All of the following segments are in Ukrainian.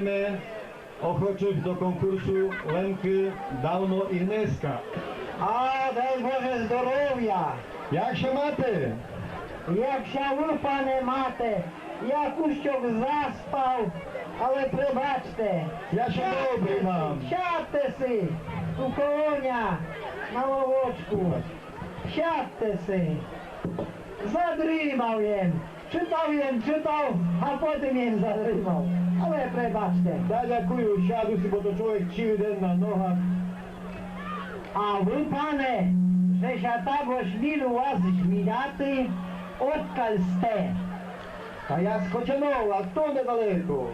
Zachęcimy do konkursu Lenki Dauno Igneska. A daj Boże zdrowia! Jak się maty? Jak się upane maty, jak uściok zaspał, ale prebaczte. Ja się dobry mam. Siadte sy, u konia, na łowoczku. Siadte sy. Zadrymał jem. Читав єм, читав, а потім єм задрімав. Але пробачте. Та дякую, сяду си, бо то чоловік цілий день на ногах. А ви, пане, že ще також мілю вас жміляти, откаль сте. Та я з Хочанова, то недалеко.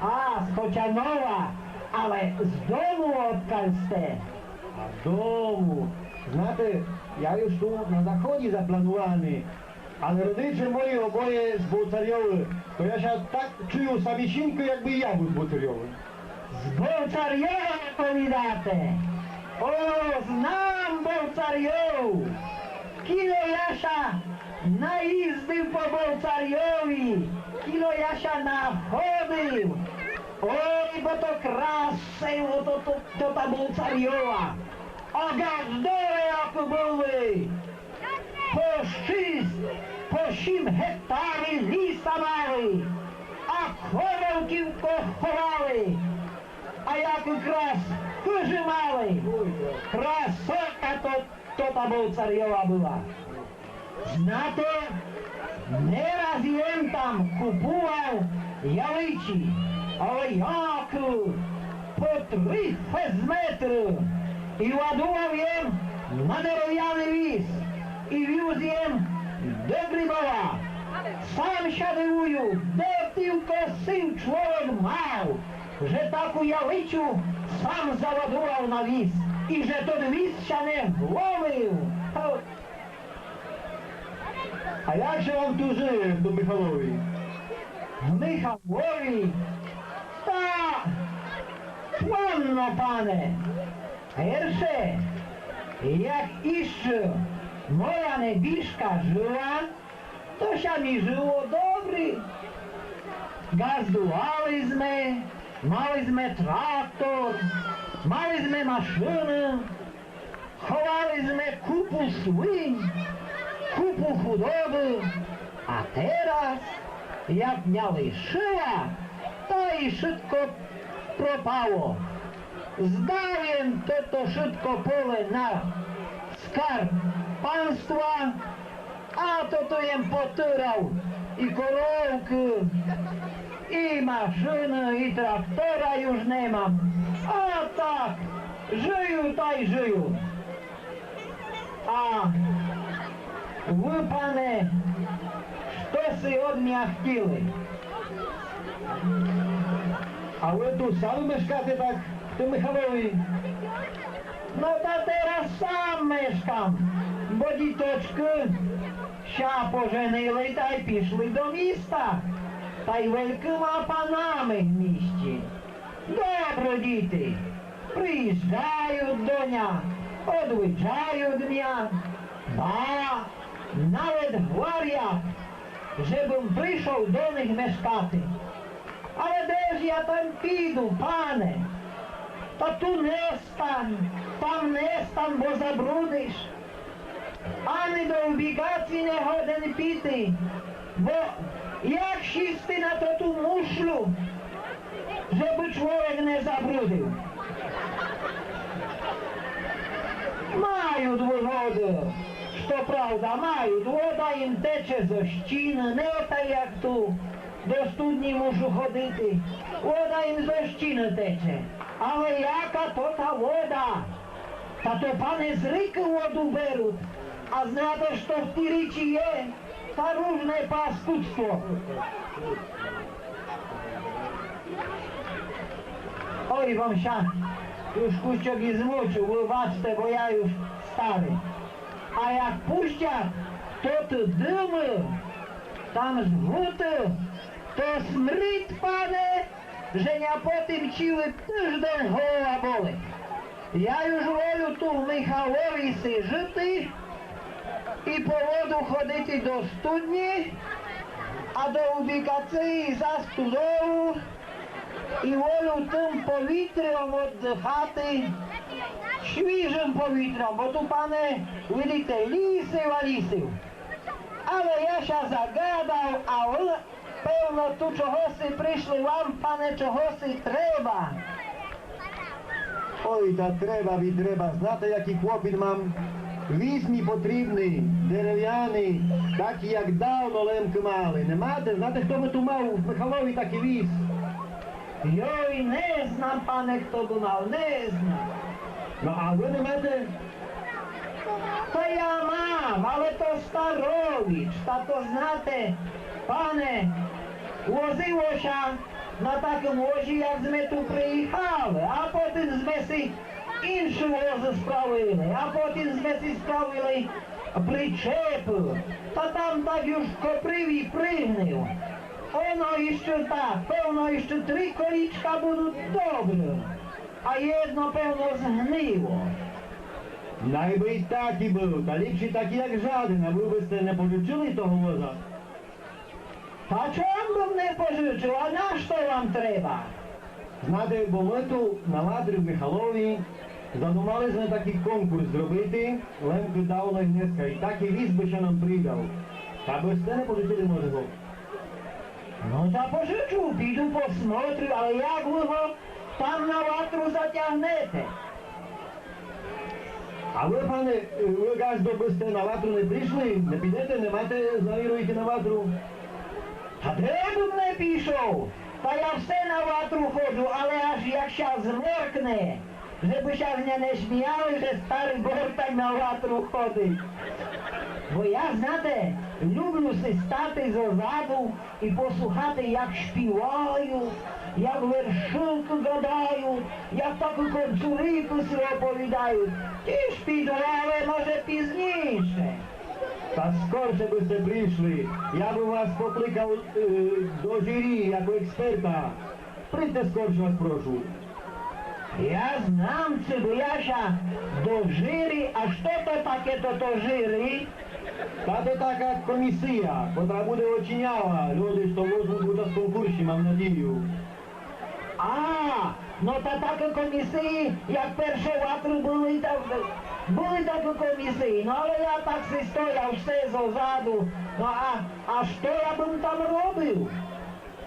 А, з Хочанова, але з дому откальсте. А дому. Знаєте, я już tu на заході запланований. Ale rodzice moi oboje z bułcarioły, to ja się tak czuję samisinkę, jakby ja był bułcariowy. Z bułcariowa powiadate! O, znam bułcarioł! Kilo Jasia naizdył po bułcariowi, kilo Jasia nachodył! Oj, bo to kraseło, to, to, to ta bułcariowa! Ogarnąłem, jak były! По шість, по сім гектарів ліса мали, а ковалків ховали, а як якраз вижимали. Красота то, то та був царьова була. Знате, не раз він там купував яличі, але як по три фезметри і ладував їм на дерев'яний віз і віз їм. Сам дивую, де ти вкосив чоловік мав, вже таку яличу сам заладував на віз, і вже той віз ще не вловив. А як же вам тут жив до Михайлові? Михайлові. Та, панно, пане, гірше, як іще moja nebiszka żyła, to się mi żyło dobry. Gazdowałyśmy, małyśmy traktor, małyśmy maszyny, chowałyśmy kupu słyn, kupu chudoby, a teraz jak miały szyła, to i szybko propało. Zdałem to to szybko pole na skarb państwa, a to tu jem potyrał i koronkę, i maszyny, i traktora już nie mam. A tak, żyją taj żyją. A wy, panie, co si od mnie chcieli? A wy tu sami mieszkacie tak w tym Michałowi? No to teraz sam mieszkam. Бо діточки ща поженили та й пішли до міста, та й великими панами в місті. Добре, діти, приїжджають до ня, одвиджають мене, да, навіть говорять, żebym прийшов до них мешкати. Але де ж я там піду, пане? Та ту не стань, там не стань, бо забрудиш. Ані до убігації не годен піти, бо як сісти на ту мушлю, щоб чоловік не забрудив. Мають вигоди, що правда, мають. Вода їм тече зо щіни, не та як ту. До студні мушу ходити. Вода їм зо щіни тече. Але яка то та вода? Та то пане з ріки воду беруть. А знаєте, що в тій річі є? Та ружне паскудство. Ой, вам ща, już kuściok i zmuczył, wybaczcie, bo ja już stary. A jak puściak, to ty dymy, tam żwuty, to smryt, panie, że nie po tym ciły tyżden głowa boli. Ja już wolю tu w Michałowi sy żyty i po wodu chodzić do studni, a do ubikacji za studową і волю тим повітрям віддихати, свіжим повітрям, бо тут, пане, видите, лісив, а лісив. Але я ще загадав, а ви, певно, тут чогось прийшли вам, пане, чогось треба. Ой, та треба від треба. Знаєте, який клопіт мам? Віз мені потрібний, дерев'яний, такий, як давно лемки мали. Не маєте? Знаєте, хто ми тут мав в Михайлові такий віз? Йой, не знам, пане, хто думав, не знам. Ну, а ви не маєте? Та я мам, але то старовіч, та то знате, пане, возилося на такому возі, як ми тут приїхали, а потім ми си інші вози справили, а потім ми си причепу, та там так юж коприв і пригнив. Воно іще так, певно, іще три колічка будуть добре, а єдно, певно, згнило. Найби й так і був, та ліпші такі, як жаден, а ви би сте не пожичили того воза? Та чому б не пожичив, а на що вам треба? Знаєте, бо ми тут на ладрі в Михайлові задумали ми такий конкурс зробити, лемки дав Легнеска, і такий віз би ще нам придав. Та би сте не пожичили, може? Ну та пожичу, піду посмотрю, але як ви його там на ватру затягнете? А ви, пане, ви газ доби сте на ватру не прийшли, не підете, не маєте заміру йти на ватру? Та де б не пішов? Та я все на ватру ходжу, але аж як щас змеркне, żeby щас мене не сміяли, що старий бортак на ватру ходить. Бо я, знаєте, люблю си стати зозаду і послухати, як співають, як вершинку гадають, як таку концурику собі оповідають. Ті ж піду, але може пізніше. Та скорше би сте прийшли. Я би вас покликав е, до журі, як експерта. Прийдьте скорше вас прошу. Я знам ще до жири, а що то таке то то жири? Та то така комісія, котра буде очиняла. Люди, що возьмуть участь в конкурсі, мам надію. А, ну та такі комісії, як перші ватри були, так, були такі комісії, ну але я так си стояв все зозаду, ну а, а що я б там робив?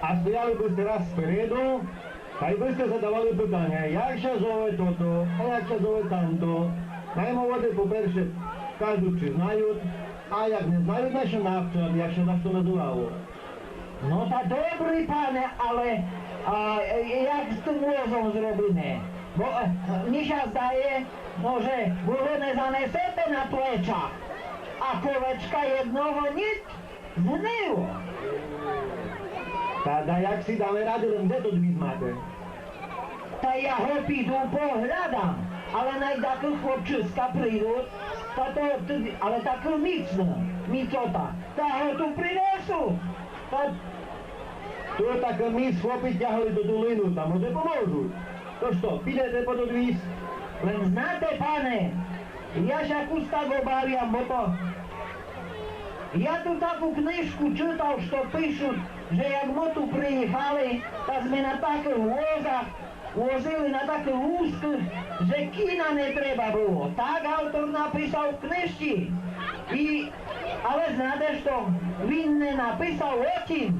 А стояли сте раз спереду, та й би сте задавали питання, як ще зове то-то, а як ще зове там-то. Наймоводи, по-перше, кажуть, чи знають, а як не знають, значить навчать, як ще на що називало. Ну та добрий пане, але а, як з тим возом зроблене? Бо е, щас здає, може, ви не занесете на плечах, а ковечка одного ніч згнило. Tada jak si dáme radu, len kde to dvíz máte? Ta ja ho pídu pohľadám, ale najdaký chlopčiska prídu, tato, ale taký micný, micota, ta ho tu prinesú. Ta... Tu je taký mic, chlopi ťahali do dolinu, tam ho pomôžu. To što, pidete pod odvíz? Len znáte, pane, ja sa kusta go bo to я тут таку книжку читав, що пишуть, що як ми тут приїхали, та ми на таких возах возили на таких вузьких, що кіна не треба було. Так автор написав в книжці. І, але знаєте що, він не написав отім,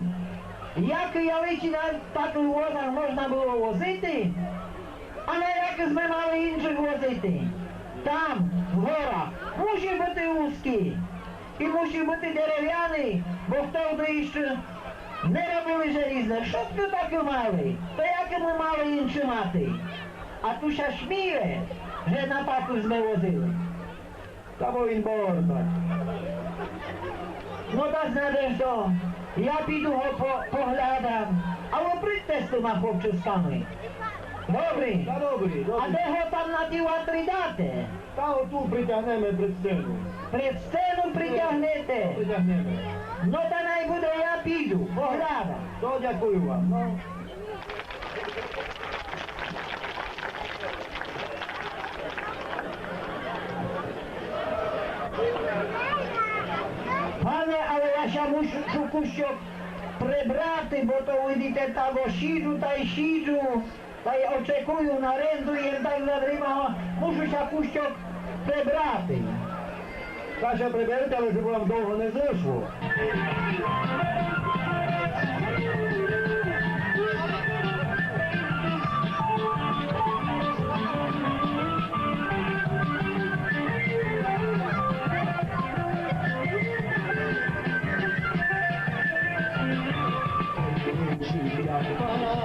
як ялиці на таких возах можна було возити, а на як ми мали інших возити. Там, в горах, мусить бути вузький. І мусить бути дерев'яний, бо хто би ще не робили залізне. Що б ви таке мали? То як ми мали інші мати? А śmieje, że na taku ми возили. Та бо він бортак. Ну та знаєш що, я піду го по, поглядам, а ви прийдьте з тими хлопчисками. Добре? Та добрі, А де го там на ті ватри дати? Та оту притягнемо пред сцену. Пред сцену притягнете. Притягнемо. Ну та най буде я піду, поглядам. То дякую вам. Ну. Пане, але я ще мушу кущок прибрати, бо то видите того сіджу та й pa oczekują na narędu i jednak zadrywa, muszę się puścić prebraty. Kasia preberta, ale żeby wam długo nie zeszło. Come on.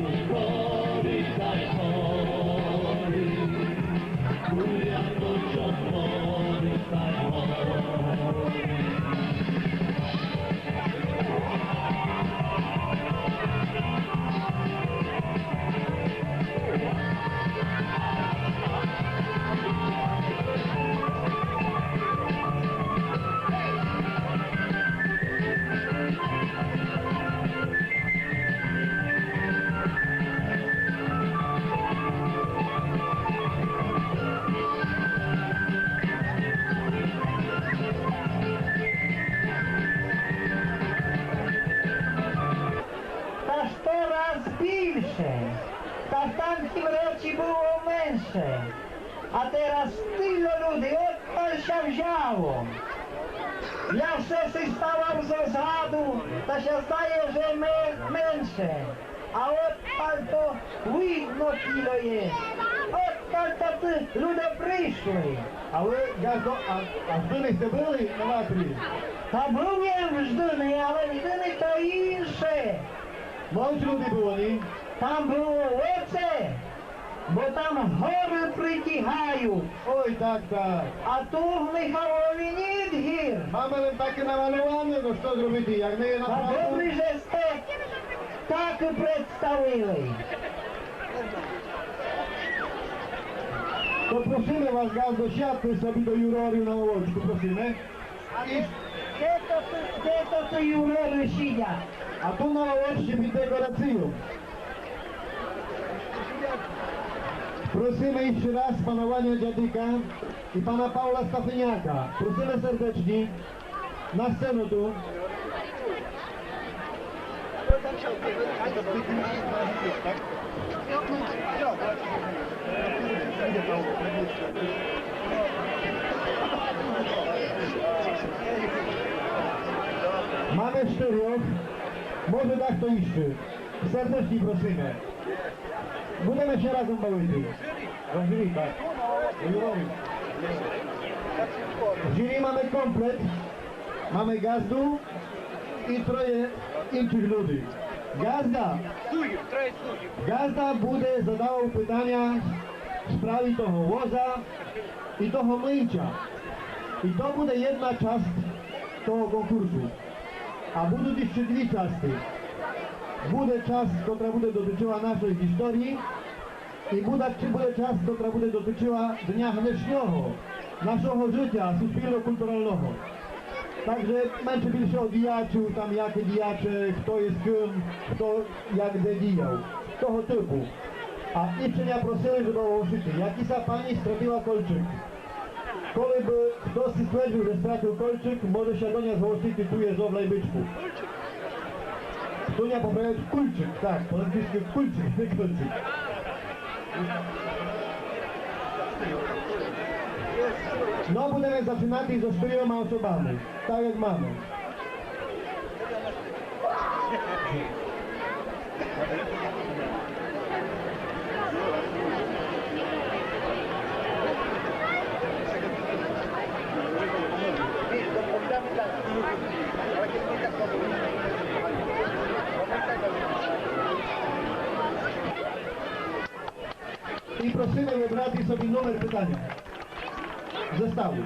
w tamtym roku było męsze. A teraz tyle ludzi od pan się wzięło. Ja wszyscy stałam ze zadu, to się zdaje, że my męsze. A od pan to widno kilo jest. Od pan to ty ludzie przyszli. A wy, jak do, a, a w Dynyście no byli na Matrii? Tam byłem w Dyny, ale w Dyny to insze. Mądrze ludzie było, nie? Там було оце, бо там гори притягають, Ой, так, так. а ту в Михайлові ніт гір. Mamy tak namalowane, no co zrobić, jak nie А naprawdę. добре же сте так і представили. Was, gaz, do siatki sobie do juroriu na łączku, prosimy. I, Де то ти, де то ти юрори сидять? a tu na łączcie pід dekoracją. Prosimy jeszcze raz pana Łania Dziadyka i pana Paula Stafyniaka. Prosimy serdecznie na scenę tu. Mamy czterech, może tak to jeszcze. Serdecznie prosimy. Będziemy się razem bawić. Rozumiesz, tak? Jury mamy komplet, mamy gazdu i troje innych ludzi. Gazda, gazda będzie zadawał pytania w sprawie toho łoza i toho myjcia. I to będzie jedna część tego konkursu. A będą jeszcze dwie części. Budę czas kontra budę dotyczyła naszej historii i buda czy budę czas kontra budę dotyczyła dnia wrześniowo, naszego życia suspilno-kulturalnego. Także męczy pierwsze o dijaczu, tam jakie dijacze, kto jest kim, kto jak dewijał, tego typu. A jeszcze nie prosili, żeby ołoszycie, jaki za pani straciła kolczyk. Koły by ktoś stwierdził, że stracił kolczyk, może się do niej złożyć tu jest owlej byczku. Tu nie poprawiać kulczyk, tak, po angielsku kulczyk, nie kolczyk. No budeme zaczynać ze czterema osobami, tak jak mamy. Wybrać sobie numer pytania. Zestawu.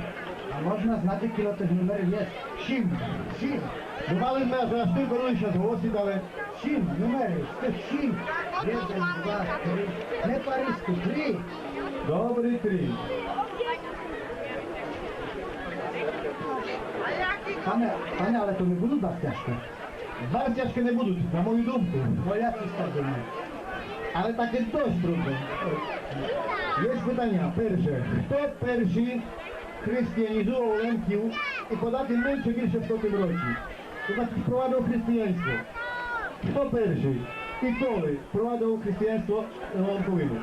А можна знати, кіло тих номерів є? Сім. Сім. Думали ми, аж тільки лише зголосить, але Сім номерів. Це сім. Один, два, три. Не паризьку, три. добрий три. Пане, пане, але то не будуть вас тяжко. Bardzo ciężkie nie będą, na moją dumkę. ale takie dość trudne. Jest pytania. Pierwsze. Kto pierwszy chrystianizował Lękił i poza tym męczy wilsze w tym roku? To znaczy wprowadzał chrześcijaństwo. Kto pierwszy i który wprowadzał chrześcijaństwo Lękowynu?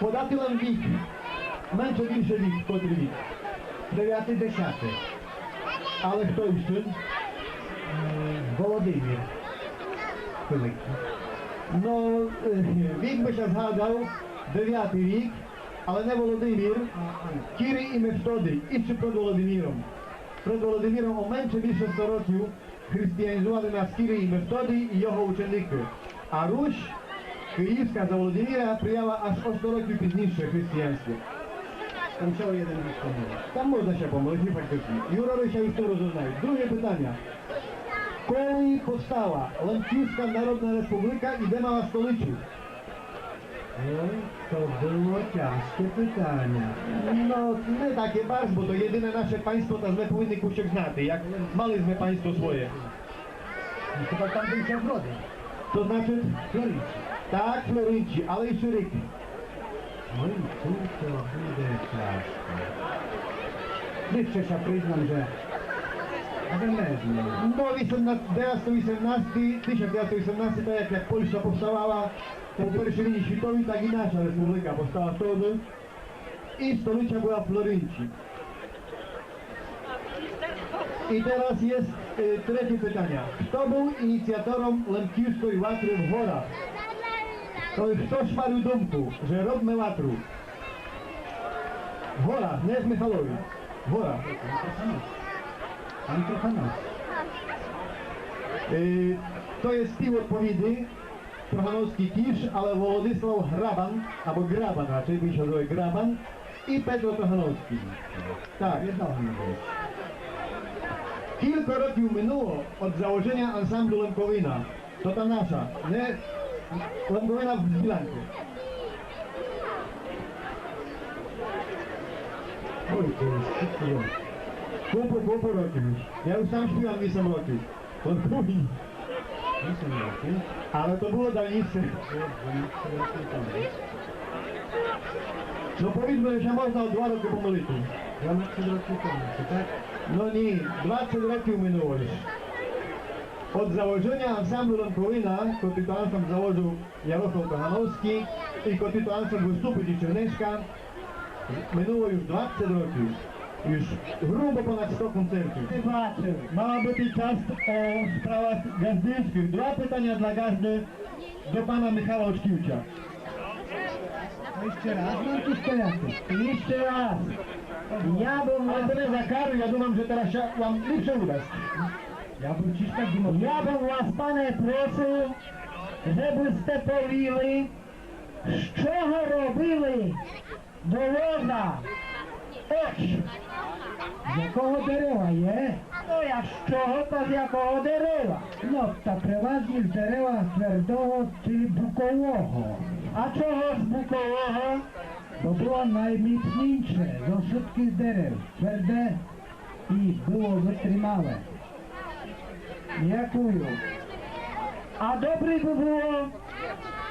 Poza tym mam wik. Męczy wilsze wik, Piotr wik. Dewiaty, dziesiąty. Ale kto jeszcze? E, Wołodymir. Pyłek. No, yy, wik by się zgadzał, dziewiąty wik, ale nie Володимир, Кири і Мефтодий, і ще перед Володимиром. Перед Володимиром о менше більше 100 років християнізували нас Кири і Мефтодий і його ученики. А Русь Київська за Володимира прияла аж о 100 років пізніше християнство. Там всього один рік. Там можна ще помилити фактично. Юра Руся історію знають. Друге питання. Коли повстала Ланківська Народна Республіка і де мала столицю? Ой, то було тяжке питання. No, nie takie bardzo, bo to jedyne nasze państwo, to my powinni kusiek znати, jak maliśmy państwo swoje. Ну, Хіба там бився вроди? To znaczy, Флоренція. tak, Florenci, ale i Szyryki. Ой, тут то буде тяжко. Ліпше ще признам, że Wymezno. No, 1918, 1918, tak jak, Polska powstawała, po pierwszej linii światowej, tak i nasza republika powstała wtedy. I stolica była w Florencji. I teraz jest y, trzecie pytanie. Kto był inicjatorem Lemkiewskiej łatry w Worach? To jest kto szpalił dumku, że robmy łatru? W Worach, nie w Michalowie. W. Y, to jest pił odpowiedni. Trochanowski Kisz, ale Władysław Hraban, albo Graban raczej, by się nazywa Graban i Pedro Trochanowski. Tak, jechałem na Kilka roków minęło od założenia ansamblu Lemkowina. To ta nasza, nie? Lemkowina w Zbilanku. Oj, to jest. Kupu, kupu Rokiusz. Ja już sam śpiewam Nisem Rokiusz. On mówi. Nisem Rokiusz? Ale to było dla Nisy. No powiedzmy, że można o dwa roki pomylić. 12 roki czy tak? No nie, 20 roków minęło już. Od założenia ansamblu Ronkoryna, który to ansambl założył Jarosław Kochanowski i który to ansambl wystąpił Dziewczyneczka, minęło już 20 roków już grubo ponad 100 koncertów. Ma być czas e, o sprawach gazdyńskich. Dwa pytania dla gazdy do pana Michała Oczkiewicza. Jeszcze raz, mam tu stojaty. Jeszcze raz. Ja bym... Ale tyle za karę, ja dumam, że teraz się wam lepsze udać. Ja bym ciszka tak dumał. Ja bym was, panie, prosił, żebyście powili, z czego robili do woda. Oczy. Якого дерева є? Ну, як з чого, то з якого дерева. Ну, та переважні з дерева твердого чи букового. А чого з букового? Бо було найміцніше з усіх дерев. Тверде і було витримале. Дякую. А добре би було,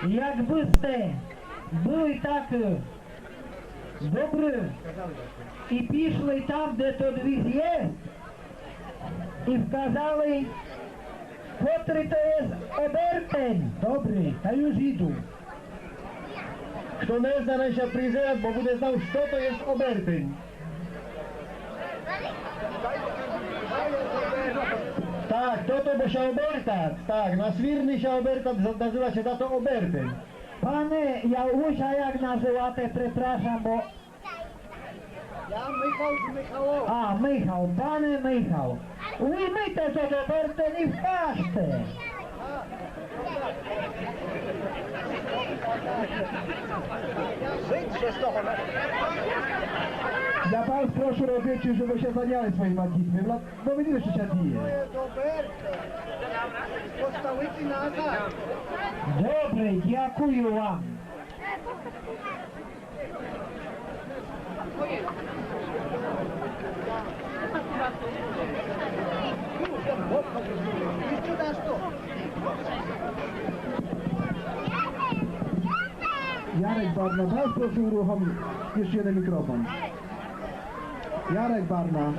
якби сте були так е, добре і пішли там, де то двіз є, і вказали, котрий то є обертень. Добре, та już іду. Kto nie zna, niech się przyjdzie, bo będzie znał, co to jest obertyń. Tak, to to bo się obertać. Tak, na swirny się obertać, nazywa się to obertyń. Пане Ялуша, як Ja Michał z Michałowa. A, Michał, dany Michał. Oui, my też od Roberta nie wpaszcie. Zejdź się z tobą. Ja was proszę o dzieci, żeby się zaniali swoim magitwem. No, no widzisz, że się dzieje. Postawicie nazad. Dobry, dziękuję wam. Jarek Barna, teraz proszę uruchomić jeszcze jeden mikrofon. Jarek Barna.